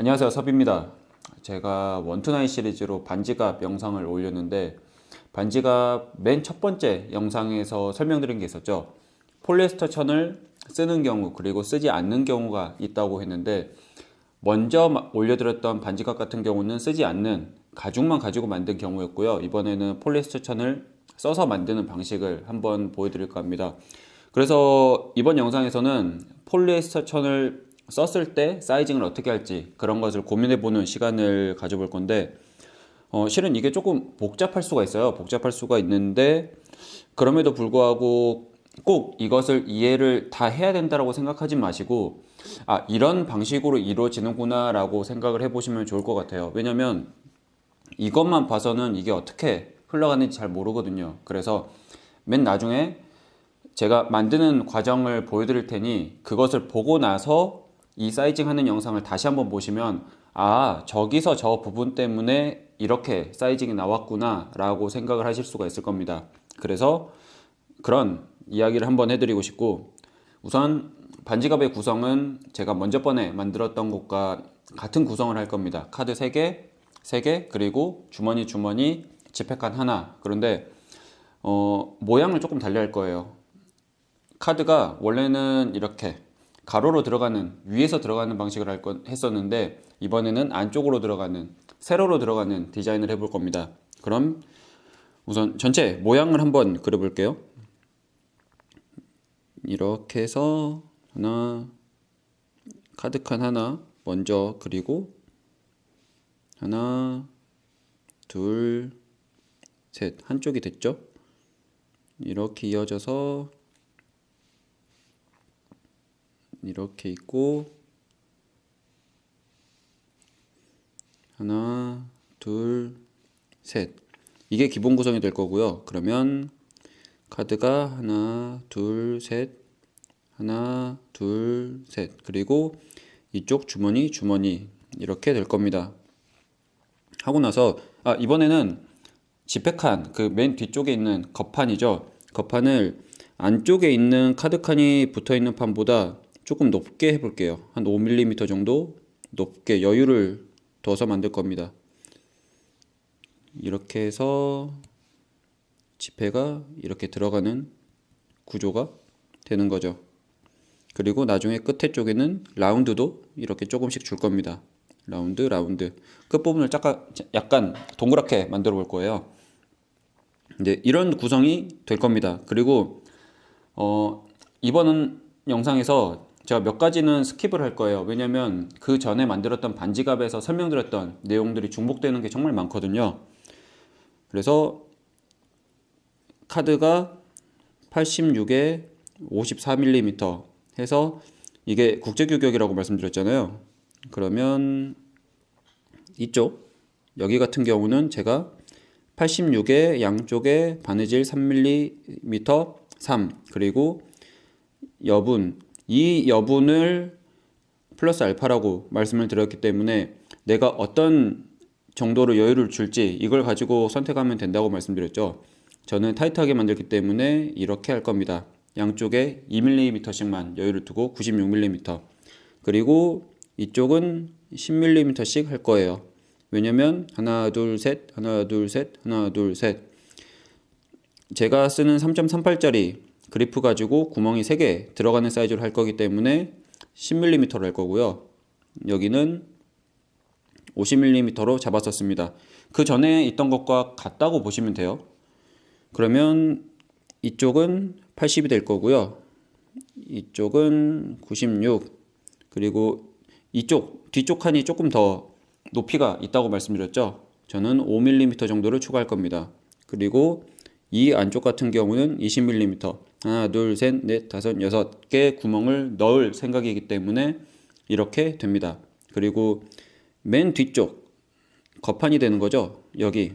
안녕하세요 섭입니다. 제가 원투나인 시리즈로 반지갑 영상을 올렸는데 반지갑 맨 첫 번째 영상에서 설명드린 게 있었죠. 폴리에스터 천을 쓰는 경우 그리고 쓰지 않는 경우가 있다고 했는데 먼저 마- 올려드렸던 반지갑 같은 경우는 쓰지 않는 가죽만 가지고 만든 경우였고요. 이번에는 폴리에스터 천을 써서 만드는 방식을 한번 보여드릴까 합니다. 그래서 이번 영상에서는 폴리에스터 천을 썼을 때 사이징을 어떻게 할지 그런 것을 고민해 보는 시간을 가져볼 건데 어, 실은 이게 조금 복잡할 수가 있어요. 복잡할 수가 있는데 그럼에도 불구하고 꼭 이것을 이해를 다 해야 된다라고 생각하지 마시고 아 이런 방식으로 이루어지는구나라고 생각을 해보시면 좋을 것 같아요. 왜냐면 이것만 봐서는 이게 어떻게 흘러가는지 잘 모르거든요. 그래서 맨 나중에 제가 만드는 과정을 보여드릴 테니 그것을 보고 나서 이 사이징 하는 영상을 다시 한번 보시면 아 저기서 저 부분 때문에 이렇게 사이징이 나왔구나 라고 생각을 하실 수가 있을 겁니다. 그래서 그런 이야기를 한번 해드리고 싶고 우선 반지갑의 구성은 제가 먼저 번에 만들었던 것과 같은 구성을 할 겁니다. 카드 3개 3개 그리고 주머니 주머니 지폐칸 하나. 그런데 어, 모양을 조금 달리 할 거예요. 카드가 원래는 이렇게 가로로 들어가는 위에서 들어가는 방식을 할 건 했었는데 이번에는 안쪽으로 들어가는 세로로 들어가는 디자인을 해볼 겁니다. 그럼 우선 전체 모양을 한번 그려볼게요. 이렇게 해서 하나 카드 칸 하나 먼저 그리고 하나 둘 셋 한쪽이 됐죠? 이렇게 이어져서 이렇게 있고 하나 둘 셋. 이게 기본 구성이 될 거고요. 그러면 카드가 하나 둘 셋. 하나 둘 셋. 그리고 이쪽 주머니 주머니. 이렇게 될 겁니다. 하고 나서 아 이번에는 지폐칸 그 맨 뒤쪽에 있는 겉판이죠. 겉판을 안쪽에 있는 카드 칸이 붙어 있는 판보다 조금 높게 해볼게요. 한 5mm 정도 높게 여유를 둬서 만들 겁니다. 이렇게 해서 지폐가 이렇게 들어가는 구조가 되는 거죠. 그리고 나중에 끝에 쪽에는 라운드도 이렇게 조금씩 줄 겁니다. 라운드, 라운드. 끝부분을 약간, 동그랗게 만들어 볼 거예요. 이제 이런 구성이 될 겁니다. 그리고 어, 이번 영상에서 제가 몇 가지는 스킵을 할 거예요. 왜냐면 그 전에 만들었던 반지갑에서 설명드렸던 내용들이 중복되는 게 정말 많거든요. 그래서 카드가 86에 54mm 해서 이게 국제 규격이라고 말씀드렸잖아요. 그러면 이쪽 여기 같은 경우는 제가 86에 양쪽에 바느질 3mm 3 그리고 여분 이 여분을 플러스 알파라고 말씀을 드렸기 때문에 내가 어떤 정도로 여유를 줄지 이걸 가지고 선택하면 된다고 말씀드렸죠. 저는 타이트하게 만들기 때문에 이렇게 할 겁니다. 양쪽에 2mm씩만 여유를 두고 96mm 그리고 이쪽은 10mm씩 할 거예요. 왜냐면 하나 둘 셋 하나 둘 셋 하나 둘 셋 제가 쓰는 3.38짜리 그리프 가지고 구멍이 3개 들어가는 사이즈로 할 거기 때문에 10mm로 할 거고요. 여기는 50mm로 잡았었습니다. 그 전에 있던 것과 같다고 보시면 돼요. 그러면 이쪽은 80이 될 거고요. 이쪽은 96 그리고 이쪽 뒤쪽 칸이 조금 더 높이가 있다고 말씀드렸죠. 저는 5mm 정도를 추가할 겁니다. 그리고 이 안쪽 같은 경우는 20mm 하나 둘 셋 넷 다섯 여섯 개 구멍을 넣을 생각이기 때문에 이렇게 됩니다. 그리고 맨 뒤쪽 겉판이 되는 거죠. 여기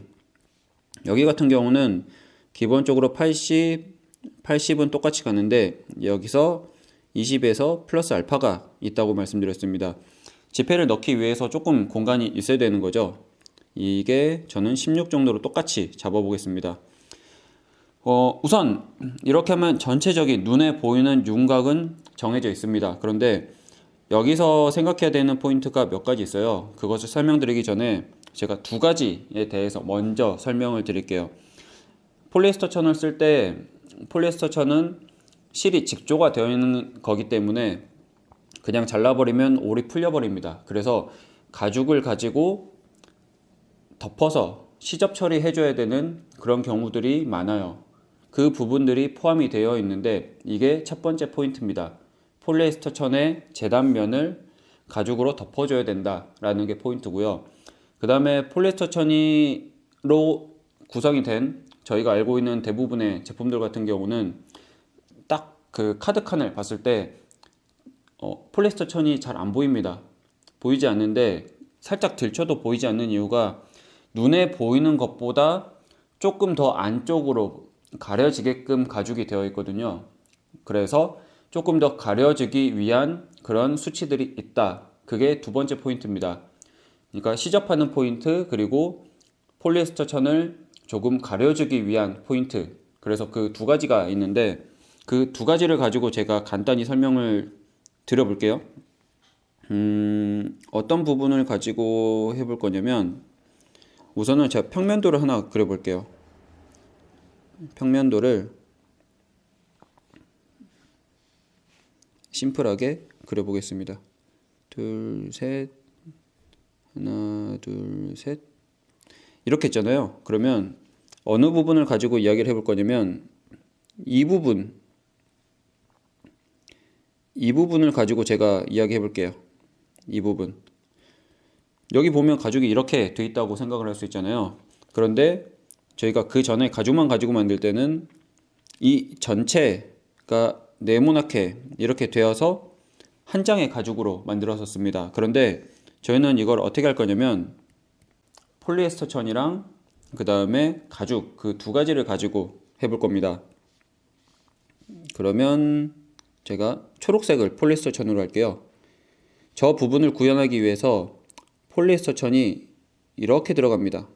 여기 같은 경우는 기본적으로 80 80은 똑같이 가는데 여기서 20에서 플러스 알파가 있다고 말씀드렸습니다. 지폐를 넣기 위해서 조금 공간이 있어야 되는 거죠. 이게 저는 16 정도로 똑같이 잡아보겠습니다. 어, 우선 이렇게 하면 전체적인 눈에 보이는 윤곽은 정해져 있습니다. 그런데 여기서 생각해야 되는 포인트가 몇 가지 있어요. 그것을 설명드리기 전에 제가 두 가지에 대해서 먼저 설명을 드릴게요. 폴리에스터 천을 쓸 때 폴리에스터 천은 실이 직조가 되어 있는 거기 때문에 그냥 잘라버리면 올이 풀려버립니다. 그래서 가죽을 가지고 덮어서 시접 처리해줘야 되는 그런 경우들이 많아요. 그 부분들이 포함이 되어 있는데 이게 첫 번째 포인트입니다. 폴리에스터 천의 재단면을 가죽으로 덮어줘야 된다라는 게 포인트고요. 그 다음에 폴리에스터 천이로 구성이 된 저희가 알고 있는 대부분의 제품들 같은 경우는 딱 그 카드 칸을 봤을 때 어, 폴리에스터 천이 잘 안 보입니다. 보이지 않는데 살짝 들춰도 보이지 않는 이유가 눈에 보이는 것보다 조금 더 안쪽으로 가려지게끔 가죽이 되어 있거든요. 그래서 조금 더 가려지기 위한 그런 수치들이 있다. 그게 두 번째 포인트입니다. 그러니까 시접하는 포인트 그리고 폴리에스터 천을 조금 가려주기 위한 포인트. 그래서 그 두 가지가 있는데 그 두 가지를 가지고 제가 간단히 설명을 드려볼게요. 음, 어떤 부분을 가지고 해볼 거냐면 우선은 제가 평면도를 하나 그려볼게요. 평면도를 심플하게 그려보겠습니다. 둘, 셋, 하나, 둘, 셋. 이렇게 했잖아요. 그러면 어느 부분을 가지고 이야기를 해볼 거냐면 이 부분, 이 부분을 가지고 제가 이야기해 볼게요. 이 부분. 여기 보면 가죽이 이렇게 돼 있다고 생각을 할 수 있잖아요. 그런데 저희가 그 전에 가죽만 가지고 만들 때는 이 전체가 네모나게 이렇게 되어서 한 장의 가죽으로 만들었었습니다. 그런데 저희는 이걸 어떻게 할 거냐면 폴리에스터 천이랑 그 다음에 가죽 그 두 가지를 가지고 해볼 겁니다. 그러면 제가 초록색을 폴리에스터 천으로 할게요. 저 부분을 구현하기 위해서 폴리에스터 천이 이렇게 들어갑니다.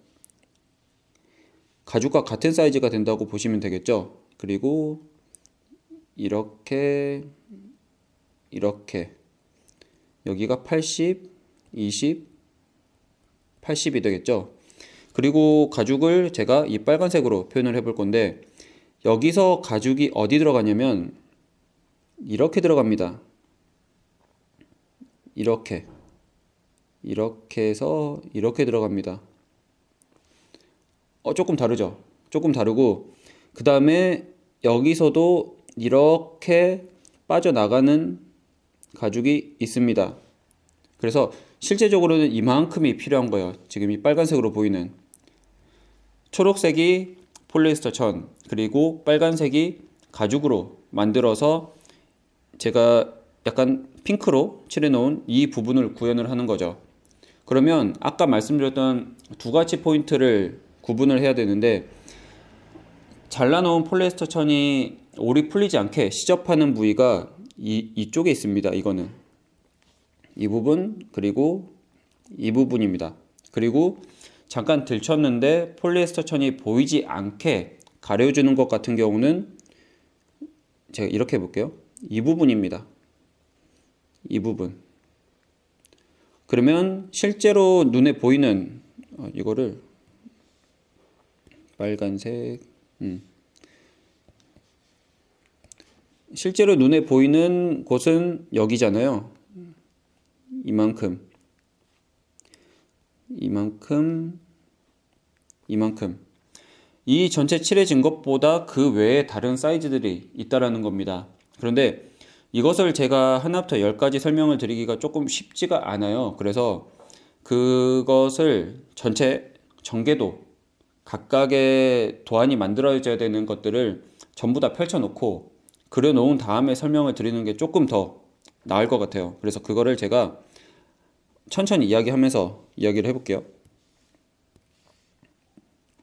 가죽과 같은 사이즈가 된다고 보시면 되겠죠. 그리고 이렇게 이렇게 여기가 80, 20, 80이 되겠죠. 그리고 가죽을 제가 이 빨간색으로 표현을 해볼 건데 여기서 가죽이 어디 들어가냐면 이렇게 들어갑니다. 이렇게 이렇게 해서 이렇게 들어갑니다. 어 조금 다르죠. 조금 다르고 그 다음에 여기서도 이렇게 빠져나가는 가죽이 있습니다. 그래서 실제적으로는 이만큼이 필요한 거예요. 지금 이 빨간색으로 보이는 초록색이 폴리에스터 천 그리고 빨간색이 가죽으로 만들어서 제가 약간 핑크로 칠해놓은 이 부분을 구현을 하는 거죠. 그러면 아까 말씀드렸던 두 가지 포인트를 구분을 해야 되는데 잘라놓은 폴리에스터 천이 올이 풀리지 않게 시접하는 부위가 이, 이쪽에 있습니다. 이거는 이 부분 그리고 이 부분입니다. 그리고 잠깐 들쳤는데 폴리에스터 천이 보이지 않게 가려주는 것 같은 경우는 제가 이렇게 해볼게요. 이 부분입니다. 이 부분. 그러면 실제로 눈에 보이는 어, 이거를 빨간색 음. 실제로 눈에 보이는 곳은 여기잖아요. 이만큼 이만큼 이만큼 이 전체 칠해진 것보다 그 외에 다른 사이즈들이 있다라는 겁니다. 그런데 이것을 제가 하나부터 열까지 설명을 드리기가 조금 쉽지가 않아요. 그래서 그것을 전체 전개도 각각의 도안이 만들어져야 되는 것들을 전부 다 펼쳐놓고 그려놓은 다음에 설명을 드리는 게 조금 더 나을 것 같아요. 그래서 그거를 제가 천천히 이야기하면서 이야기를 해볼게요.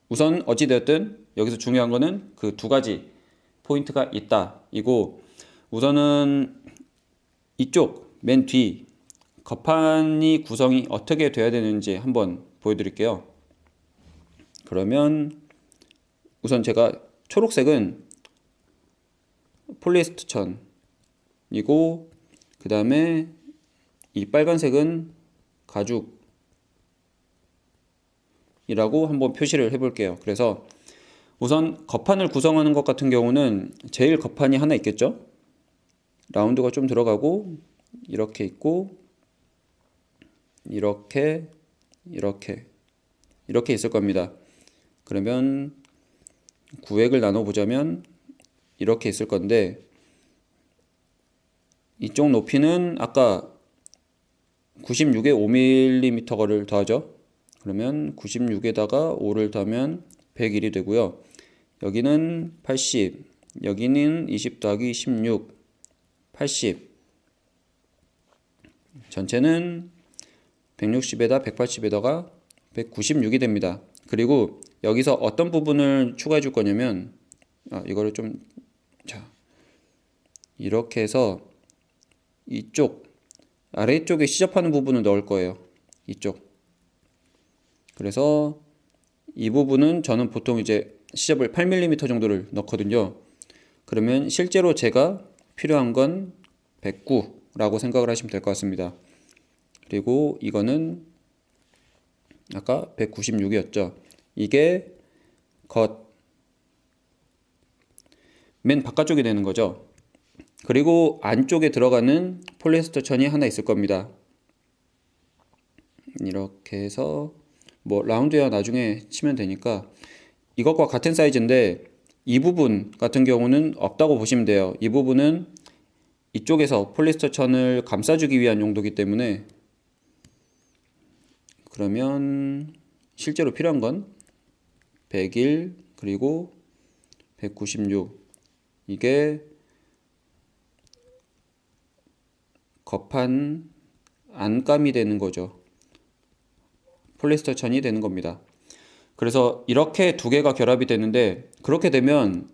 우선 어찌되었든 여기서 중요한 거는 그 두 가지 포인트가 있다. 이고 우선은 이쪽 맨 뒤 겉판이 구성이 어떻게 돼야 되는지 한번 보여드릴게요. 그러면 우선 제가 초록색은 폴리에스터 천이고 그 다음에 이 빨간색은 가죽이라고 한번 표시를 해볼게요. 그래서 우선 겉판을 구성하는 것 같은 경우는 제일 겉판이 하나 있겠죠? 라운드가 좀 들어가고 이렇게 있고 이렇게 이렇게 이렇게 있을 겁니다. 그러면 구획을 나눠 보자면 이렇게 있을 건데 이쪽 높이는 아까 96에 5mm를 더하죠. 그러면 96에다가 5를 더하면 101이 되고요. 여기는 80, 여기는 20 더하기 16, 80. 전체는 160에다 180에다가 196이 됩니다. 그리고 여기서 어떤 부분을 추가해 줄 거냐면 아, 이거를 좀 자. 이렇게 해서 이쪽 아래쪽에 시접하는 부분을 넣을 거예요. 이쪽. 그래서 이 부분은 저는 보통 이제 시접을 8mm 정도를 넣거든요. 그러면 실제로 제가 필요한 건 109라고 생각을 하시면 될 것 같습니다. 그리고 이거는 아까 196이었죠. 이게 겉, 맨 바깥쪽이 되는 거죠. 그리고 안쪽에 들어가는 폴리에스터 천이 하나 있을 겁니다. 이렇게 해서 뭐 라운드야 나중에 치면 되니까 이것과 같은 사이즈인데 이 부분 같은 경우는 없다고 보시면 돼요. 이 부분은 이쪽에서 폴리스터 천을 감싸주기 위한 용도이기 때문에 그러면 실제로 필요한 건 101 그리고 196 이게 겉판 안감이 되는 거죠. 폴리스터 천이 되는 겁니다. 그래서 이렇게 두 개가 결합이 되는데 그렇게 되면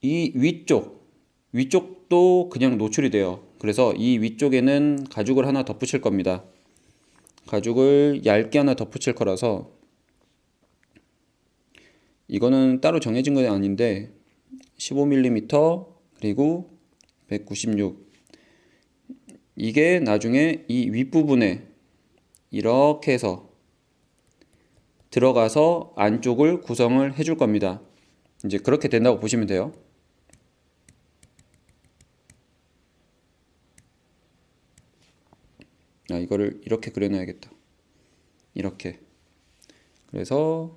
이 위쪽 위쪽도 그냥 노출이 돼요. 그래서 이 위쪽에는 가죽을 하나 덧붙일 겁니다. 가죽을 얇게 하나 덧붙일 거라서 이거는 따로 정해진 건 아닌데 15mm 그리고 196 이게 나중에 이 윗부분에 이렇게 해서 들어가서 안쪽을 구성을 해줄 겁니다. 이제 그렇게 된다고 보시면 돼요. 아, 이거를 이렇게 그려놔야겠다. 이렇게. 그래서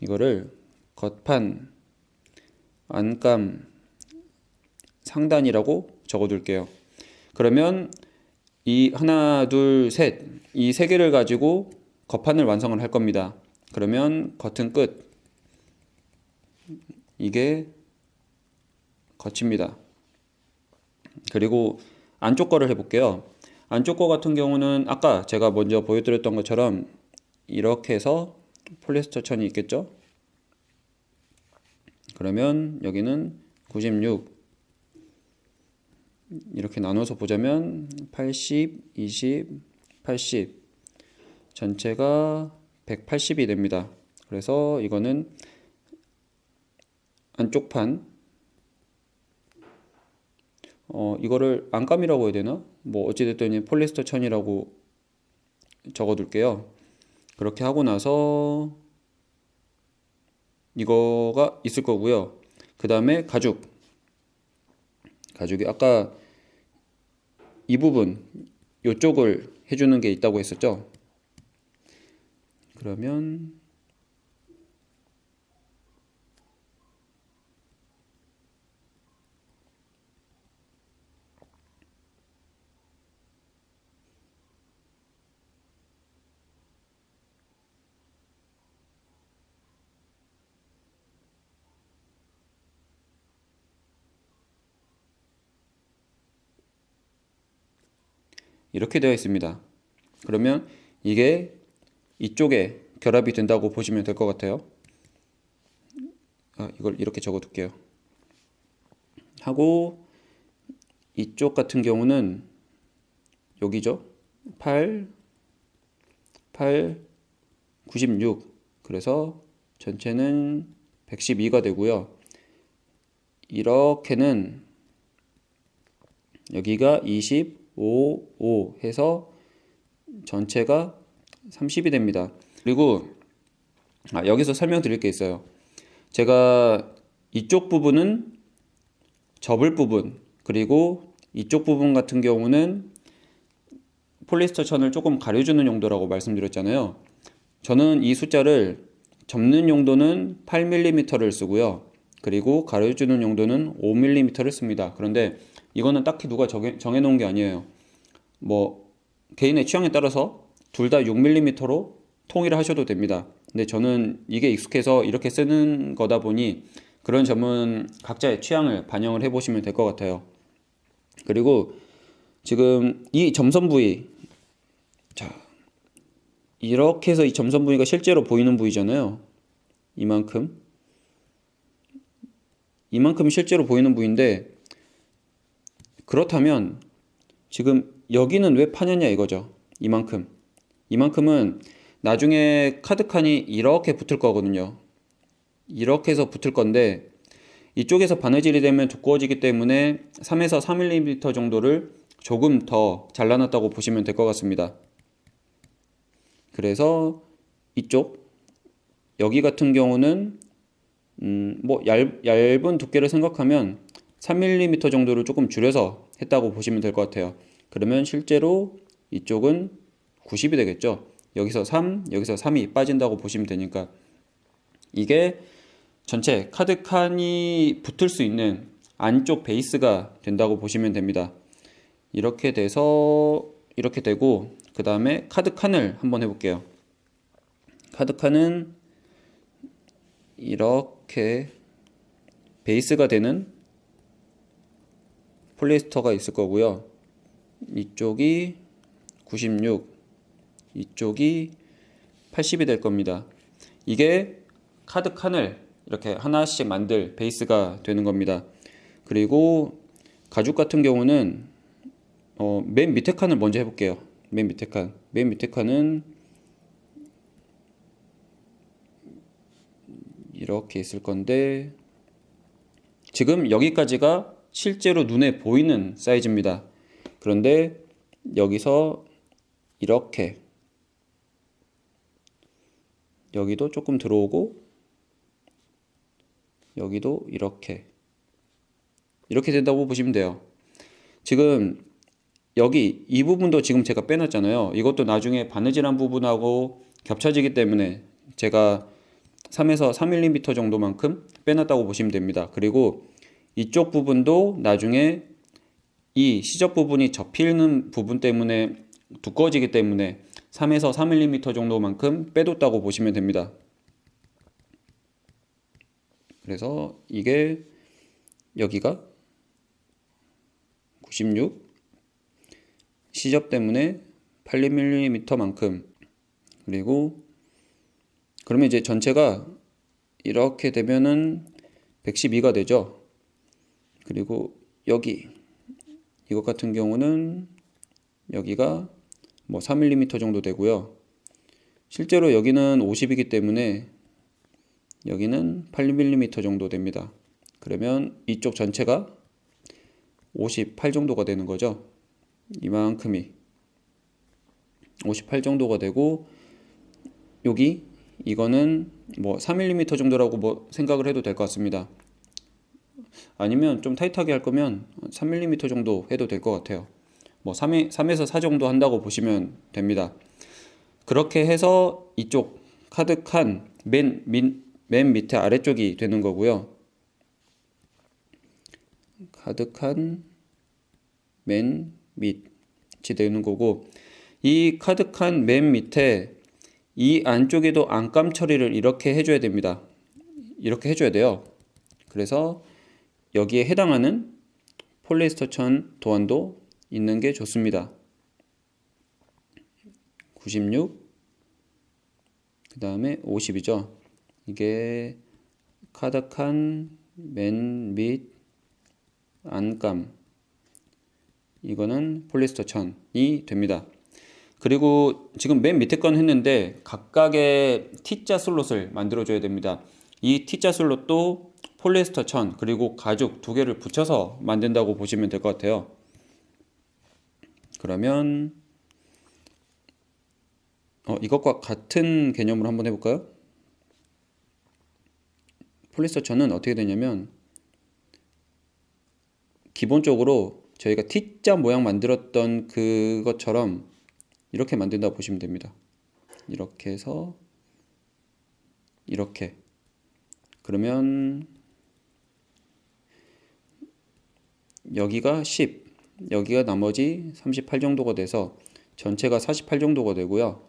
이거를 겉판 안감 상단이라고 적어둘게요. 그러면 이 하나, 둘, 셋, 이 세 개를 가지고 겉판을 완성을 할 겁니다. 그러면 겉은 끝. 이게 겉입니다. 그리고 안쪽 거를 해볼게요. 안쪽 거 같은 경우는 아까 제가 먼저 보여드렸던 것처럼 이렇게 해서 폴리스터 천이 있겠죠? 그러면 여기는 96 이렇게 나눠서 보자면 80, 20, 80 전체가 180이 됩니다. 그래서 이거는 안쪽 판 어, 이거를 안감이라고 해야 되나? 뭐 어찌됐든 폴리스터 천이라고 적어둘게요. 그렇게 하고 나서 이거가 있을 거고요. 그 다음에 가죽. 가죽이 아까 이 부분, 이쪽을 해주는 게 있다고 했었죠. 그러면 이렇게 되어 있습니다. 그러면 이게 이쪽에 결합이 된다고 보시면 될 것 같아요. 아, 이걸 이렇게 적어 둘게요. 하고 이쪽 같은 경우는 여기죠. 8 8 96 그래서 전체는 112가 되고요. 이렇게는 여기가 20 5, 5 해서 전체가 30이 됩니다. 그리고 아, 여기서 설명드릴 게 있어요. 제가 이쪽 부분은 접을 부분 그리고 이쪽 부분 같은 경우는 폴리스터 천을 조금 가려주는 용도라고 말씀드렸잖아요. 저는 이 숫자를 접는 용도는 8mm를 쓰고요. 그리고 가려주는 용도는 5mm를 씁니다. 그런데 이거는 딱히 누가 정해, 정해놓은 게 아니에요. 뭐 개인의 취향에 따라서 둘 다 6mm로 통일을 하셔도 됩니다. 근데 저는 이게 익숙해서 이렇게 쓰는 거다 보니 그런 점은 각자의 취향을 반영을 해보시면 될 것 같아요. 그리고 지금 이 점선 부위 자 이렇게 해서 이 점선 부위가 실제로 보이는 부위잖아요. 이만큼 이만큼 실제로 보이는 부위인데 그렇다면 지금 여기는 왜 파냐냐 이거죠. 이만큼 이만큼은 나중에 카드 칸이 이렇게 붙을 거거든요. 이렇게 해서 붙을 건데 이쪽에서 바느질이 되면 두꺼워지기 때문에 3에서 4mm 정도를 조금 더 잘라놨다고 보시면 될 것 같습니다. 그래서 이쪽 여기 같은 경우는 음, 뭐 얇, 얇은 두께를 생각하면 3mm 정도를 조금 줄여서 했다고 보시면 될 것 같아요. 그러면 실제로 이쪽은 90이 되겠죠. 여기서 3, 여기서 3이 빠진다고 보시면 되니까 이게 전체 카드 칸이 붙을 수 있는 안쪽 베이스가 된다고 보시면 됩니다. 이렇게 돼서 이렇게 되고 그 다음에 카드 칸을 한번 해볼게요. 카드 칸은 이렇게 베이스가 되는 폴리스터가 있을 거고요. 이쪽이 96, 이쪽이 80이 될 겁니다. 이게 카드 칸을 이렇게 하나씩 만들 베이스가 되는 겁니다. 그리고 가죽 같은 경우는 어, 맨 밑에 칸을 먼저 해볼게요. 맨 밑에 칸. 맨 밑에 칸은 이렇게 있을 건데 지금 여기까지가 실제로 눈에 보이는 사이즈입니다. 그런데 여기서 이렇게 여기도 조금 들어오고 여기도 이렇게 이렇게 된다고 보시면 돼요. 지금 여기 이 부분도 지금 제가 빼놨잖아요. 이것도 나중에 바느질한 부분하고 겹쳐지기 때문에 제가 3에서 3mm 정도만큼 빼놨다고 보시면 됩니다. 그리고 이쪽 부분도 나중에 이 시접 부분이 접히는 부분 때문에 두꺼워지기 때문에 3에서 4mm 정도만큼 빼뒀다고 보시면 됩니다. 그래서 이게 여기가 96 시접 때문에 8mm만큼 그리고 그러면 이제 전체가 이렇게 되면은 112가 되죠. 그리고 여기 이것 같은 경우는 여기가 뭐 3mm 정도 되고요. 실제로 여기는 50이기 때문에 여기는 8mm 정도 됩니다. 그러면 이쪽 전체가 58 정도가 되는 거죠. 이만큼이 58 정도가 되고 여기 이거는 뭐 3mm 정도라고 뭐 생각을 해도 될 것 같습니다. 아니면 좀 타이트하게 할 거면 3mm 정도 해도 될 것 같아요. 뭐 3에, 3에서 4 정도 한다고 보시면 됩니다. 그렇게 해서 이쪽 카드 칸맨 맨 밑에 아래쪽이 되는 거고요. 카드 칸 맨 밑이 되는 거고 이 카드 칸 맨 밑에 이 안쪽에도 안감 처리를 이렇게 해줘야 됩니다. 이렇게 해줘야 돼요. 그래서 여기에 해당하는 폴리에스터 천 도안도 있는 게 좋습니다. 96, 그 다음에 50이죠. 이게 카드칸 맨 밑 안감 이거는 폴리스터 천이 됩니다. 그리고 지금 맨 밑에 건 했는데 각각의 T자 슬롯을 만들어 줘야 됩니다. 이 T자 슬롯도 폴리에스터 천 그리고 가죽 두 개를 붙여서 만든다고 보시면 될 것 같아요. 그러면 어, 이것과 같은 개념으로 한번 해볼까요? 폴리스터 천은 어떻게 되냐면 기본적으로 저희가 T자 모양 만들었던 그것처럼 이렇게 만든다 고 보시면 됩니다. 이렇게 해서 이렇게 그러면 여기가 10 여기가 나머지 38 정도가 돼서 전체가 48 정도가 되고요.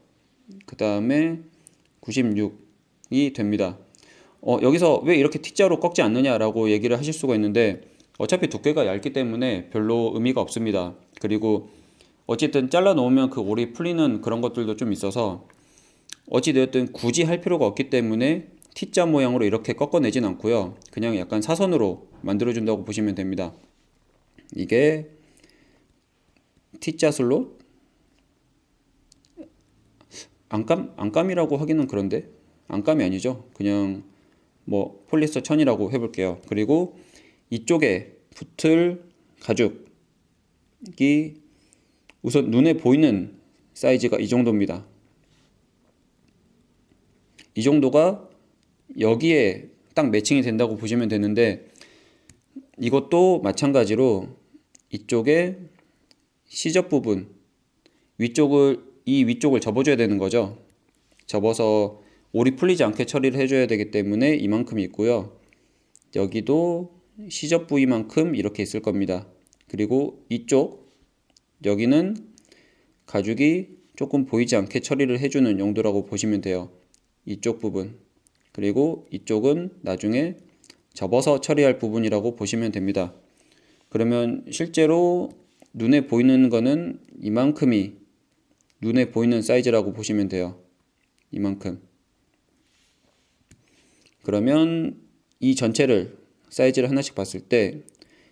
그 다음에 96이 됩니다. 어, 여기서 왜 이렇게 T자로 꺾지 않느냐라고 얘기를 하실 수가 있는데 어차피 두께가 얇기 때문에 별로 의미가 없습니다. 그리고 어쨌든 잘라 놓으면 그 올이 풀리는 그런 것들도 좀 있어서 어찌되었든 굳이 할 필요가 없기 때문에 T자 모양으로 이렇게 꺾어내진 않고요. 그냥 약간 사선으로 만들어준다고 보시면 됩니다. 이게 T자 슬롯 안감 안감이라고 하기는 그런데 안감이 아니죠. 그냥 뭐 폴리스터 천이라고 해볼게요. 그리고 이쪽에 붙을 가죽이 우선 눈에 보이는 사이즈가 이 정도입니다. 이 정도가 여기에 딱 매칭이 된다고 보시면 되는데 이것도 마찬가지로 이쪽에 시접 부분 위쪽을 이 위쪽을 접어줘야 되는 거죠. 접어서 올이 풀리지 않게 처리를 해줘야 되기 때문에 이만큼 있고요. 여기도 시접 부위만큼 이렇게 있을 겁니다. 그리고 이쪽 여기는 가죽이 조금 보이지 않게 처리를 해주는 용도라고 보시면 돼요. 이쪽 부분 그리고 이쪽은 나중에 접어서 처리할 부분이라고 보시면 됩니다. 그러면 실제로 눈에 보이는 거는 이만큼이 눈에 보이는 사이즈라고 보시면 돼요. 이만큼. 그러면 이 전체를 사이즈를 하나씩 봤을 때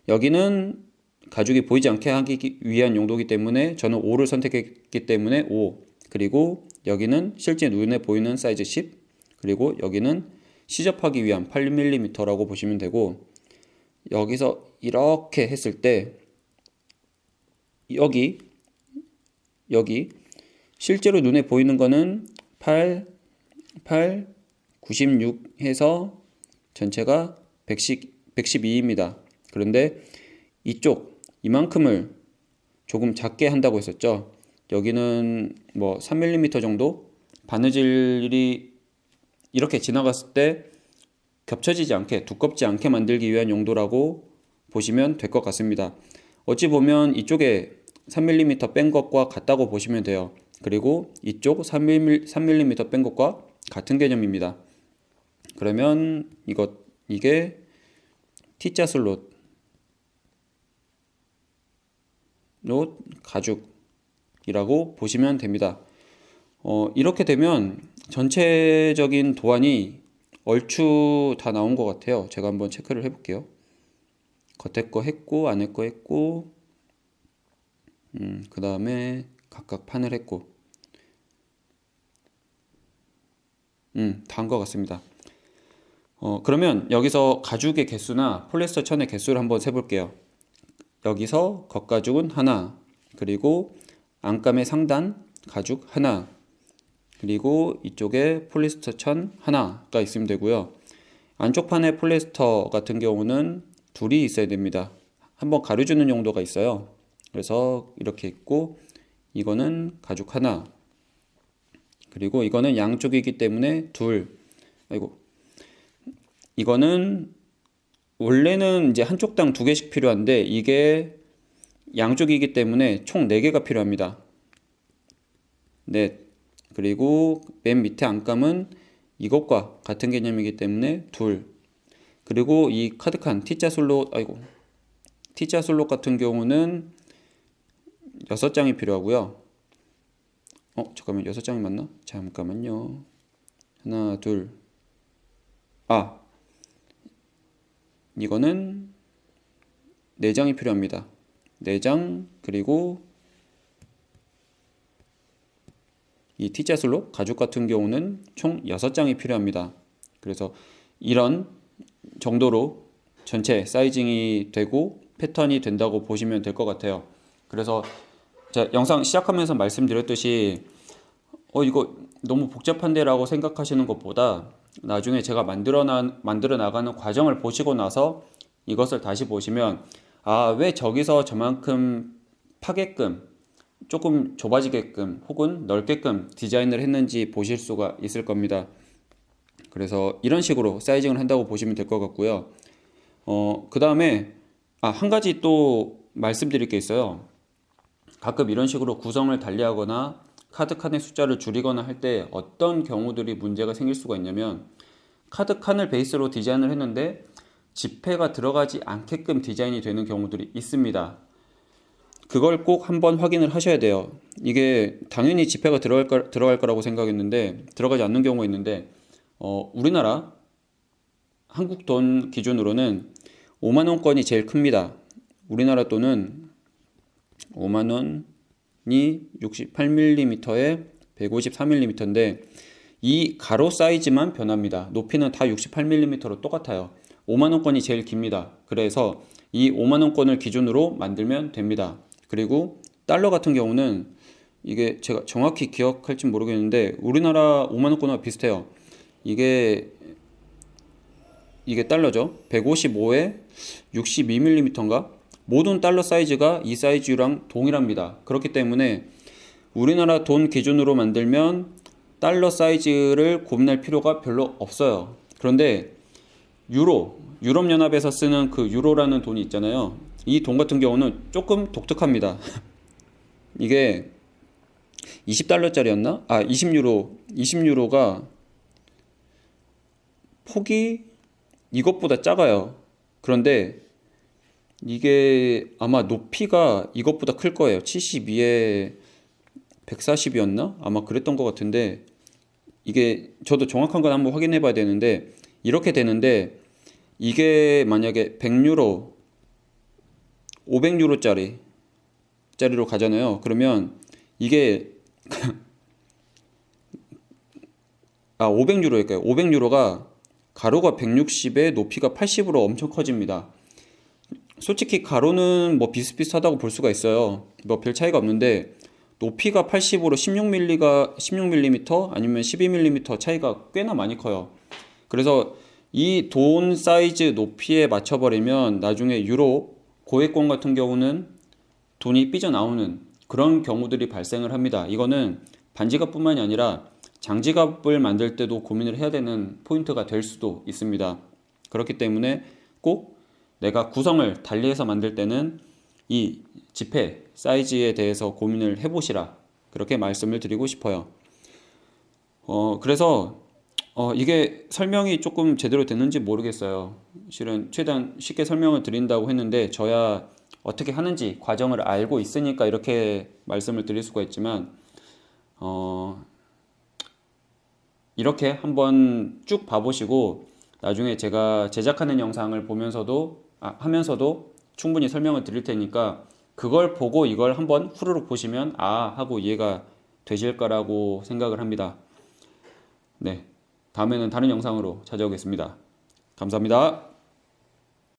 여기는 가죽이 보이지 않게 하기 위한 용도이기 때문에 저는 5를 선택했기 때문에 5 그리고 여기는 실제 눈에 보이는 사이즈 10 그리고 여기는 시접하기 위한 8mm라고 보시면 되고 여기서 이렇게 했을 때 여기 여기 실제로 눈에 보이는 거는 8 8 96 해서 전체가 110, 112입니다. 그런데 이쪽 이만큼을 조금 작게 한다고 했었죠. 여기는 뭐 3mm 정도 바느질이 이렇게 지나갔을 때 겹쳐지지 않게 두껍지 않게 만들기 위한 용도라고 보시면 될 것 같습니다. 어찌 보면 이쪽에 3mm 뺀 것과 같다고 보시면 돼요. 그리고 이쪽 3mm, 3mm 뺀 것과 같은 개념입니다. 그러면 이것 이게 T자 슬롯 롯 가죽이라고 보시면 됩니다. 어, 이렇게 되면 전체적인 도안이 얼추 다 나온 것 같아요. 제가 한번 체크를 해볼게요. 겉에 거 했고 안에 거 했고 음, 그 다음에 각각 판을 했고 음, 다 한 것 같습니다. 어, 그러면 여기서 가죽의 개수나 폴리스터 천의 개수를 한번 세볼게요. 여기서 겉가죽은 하나, 그리고 안감의 상단 가죽 하나, 그리고 이쪽에 폴리스터 천 하나가 있으면 되고요. 안쪽 판의 폴리스터 같은 경우는 둘이 있어야 됩니다. 한번 가려주는 용도가 있어요. 그래서 이렇게 있고 이거는 가죽 하나 그리고 이거는 양쪽이기 때문에 둘 아이고 이거는 원래는 이제 한쪽 당 두 개씩 필요한데 이게 양쪽이기 때문에 총 4개가 필요합니다. 넷. 그리고 맨 밑에 안감은 이것과 같은 개념이기 때문에 둘. 그리고 이 카드칸 T자 슬롯 아이고 T자 슬롯 같은 경우는 6장이 필요하고요. 어, 잠깐만. 6장이 맞나? 잠깐만요. 하나, 둘. 아, 이거는 4장이 필요합니다. 4장 그리고 이 T자 슬롯 가죽 같은 경우는 총 6장이 필요합니다. 그래서 이런 정도로 전체 사이징이 되고 패턴이 된다고 보시면 될 것 같아요. 그래서 자, 영상 시작하면서 말씀드렸듯이 어 이거 너무 복잡한데라고 생각하시는 것보다 나중에 제가 만들어 나 만들어 나가는 과정을 보시고 나서 이것을 다시 보시면 아 왜 저기서 저만큼 파게끔 조금 좁아지게끔 혹은 넓게끔 디자인을 했는지 보실 수가 있을 겁니다. 그래서 이런 식으로 사이징을 한다고 보시면 될 것 같고요. 어, 그 다음에, 아, 한 가지 또 말씀드릴 게 있어요. 가끔 이런 식으로 구성을 달리하거나 카드 칸의 숫자를 줄이거나 할 때 어떤 경우들이 문제가 생길 수가 있냐면 카드 칸을 베이스로 디자인을 했는데 지폐가 들어가지 않게끔 디자인이 되는 경우들이 있습니다. 그걸 꼭 한번 확인을 하셔야 돼요. 이게 당연히 지폐가 들어갈, 거, 들어갈 거라고 생각했는데 들어가지 않는 경우가 있는데 어, 우리나라 한국 돈 기준으로는 5만 원권이 제일 큽니다. 우리나라 돈은 5만 원이 68mm에 153mm인데 이 가로 사이즈만 변합니다. 높이는 다 68mm로 똑같아요. 5만 원권이 제일 깁니다. 그래서 이 5만 원권을 기준으로 만들면 됩니다. 그리고 달러 같은 경우는 이게 제가 정확히 기억할지 모르겠는데 우리나라 5만 원권과 비슷해요. 이게 이게 달러죠. 155에 62mm인가? 모든 달러 사이즈가 이 사이즈랑 동일합니다. 그렇기 때문에 우리나라 돈 기준으로 만들면 달러 사이즈를 고민할 필요가 별로 없어요. 그런데 유로, 유럽연합에서 쓰는 그 유로라는 돈이 있잖아요. 이 돈 같은 경우는 조금 독특합니다. 이게 20달러짜리였나? 아, 20유로, 20유로가 폭이 이것보다 작아요. 그런데 이게 아마 높이가 이것보다 클 거예요. 72에 140이었나? 아마 그랬던 것 같은데 이게 저도 정확한 건 한번 확인해 봐야 되는데 이렇게 되는데 이게 만약에 100유로 500유로짜리 짜리로 가잖아요. 그러면 이게 아 500유로일까요? 500유로가 가로가 160에 높이가 80으로 엄청 커집니다. 솔직히 가로는 뭐 비슷비슷하다고 볼 수가 있어요. 뭐 별 차이가 없는데 높이가 80으로 16mm가 16mm 아니면 12mm 차이가 꽤나 많이 커요. 그래서 이 돈 사이즈 높이에 맞춰버리면 나중에 유로 고액권 같은 경우는 돈이 삐져나오는 그런 경우들이 발생을 합니다. 이거는 반지갑뿐만이 아니라 장지갑을 만들 때도 고민을 해야 되는 포인트가 될 수도 있습니다. 그렇기 때문에 꼭 내가 구성을 달리해서 만들 때는 이 지폐 사이즈에 대해서 고민을 해보시라 그렇게 말씀을 드리고 싶어요. 어 그래서 어 이게 설명이 조금 제대로 됐는지 모르겠어요. 실은 최대한 쉽게 설명을 드린다고 했는데 저야 어떻게 하는지 과정을 알고 있으니까 이렇게 말씀을 드릴 수가 있지만 어 이렇게 한번 쭉 봐보시고 나중에 제가 제작하는 영상을 보면서도 아, 하면서도 충분히 설명을 드릴 테니까 그걸 보고 이걸 한번 후루룩 보시면 아 하고 이해가 되실 거라고 생각을 합니다. 네. 다음에는 다른 영상으로 찾아오겠습니다. 감사합니다.